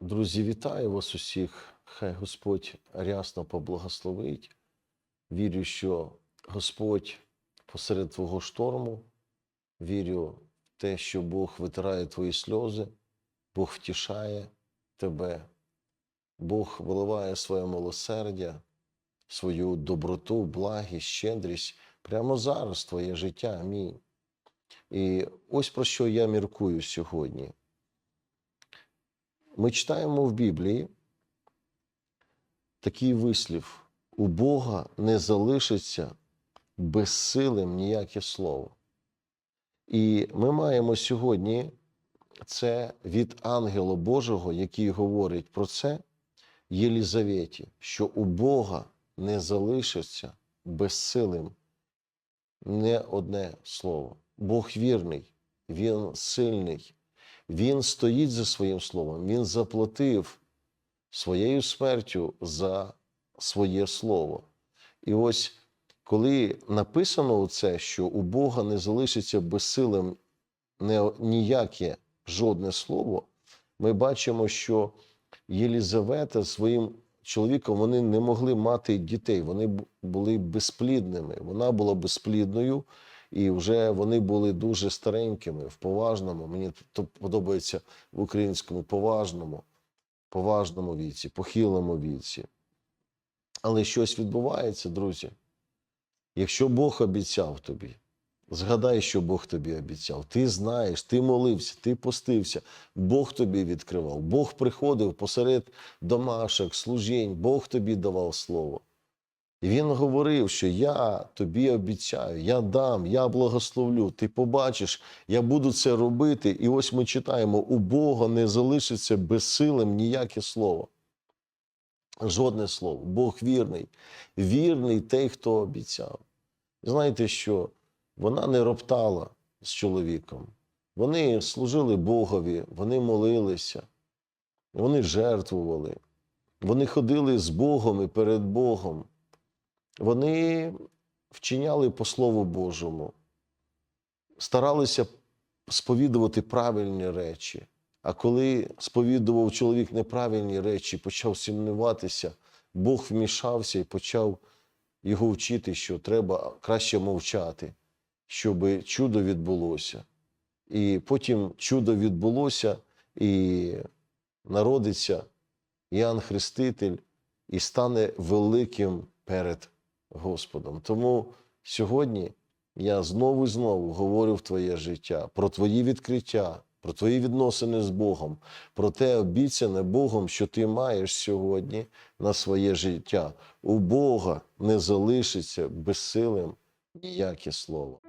Друзі, вітаю вас усіх. Хай Господь рясно поблагословить. Вірю, що Господь посеред твого шторму. Вірю в те, що Бог витирає твої сльози, Бог втішає тебе, Бог виливає своє милосердя, свою доброту, благість, щедрість прямо зараз твоє життя. Амінь. І ось про що я міркую сьогодні. Ми читаємо в Біблії такий вислів: у Бога не залишиться безсилим ніяке слово. І ми маємо сьогодні це від ангела Божого, який говорить про це Єлізаветі, що у Бога не залишиться безсилим не одне слово. Бог вірний, Він сильний. Він стоїть за своїм словом, він заплатив своєю смертю за своє слово. І ось коли написано це, що у Бога не залишиться безсилим ніяке жодне слово, ми бачимо, що Єлізавета своїм чоловіком вони не могли мати дітей, вони були безплідними. Вона була безплідною, і вже вони були дуже старенькими в поважному. Мені то подобається в українському поважному, поважному віці, похилому віці. Але щось відбувається, друзі. Якщо Бог обіцяв тобі, згадай, що Бог тобі обіцяв. Ти знаєш, ти молився, ти постився, Бог тобі відкривав, Бог приходив посеред домашок, служінь, Бог тобі давав слово. І він говорив, що я тобі обіцяю, я дам, я благословлю. Ти побачиш, я буду це робити. І ось ми читаємо: у Бога не залишиться безсилим ніяке слово. Жодне слово. Бог вірний. Вірний той, хто обіцяв. Знаєте, що вона не роптала з чоловіком. Вони служили Богові, вони молилися, вони жертвували, вони ходили з Богом і перед Богом. Вони вчиняли по Слову Божому, старалися сповідувати правильні речі. А коли сповідував чоловік неправильні речі, почав сумніватися, Бог вмішався і почав його вчити, що треба краще мовчати, щоб чудо відбулося. І потім чудо відбулося, і народиться Іоанн Хреститель і стане великим перед Господом. Тому сьогодні я знову і знову говорю в твоє життя про твої відкриття, про твої відносини з Богом, про те обіцяне Богом, що ти маєш сьогодні на своє життя. У Бога не залишиться безсилим ніяке слово.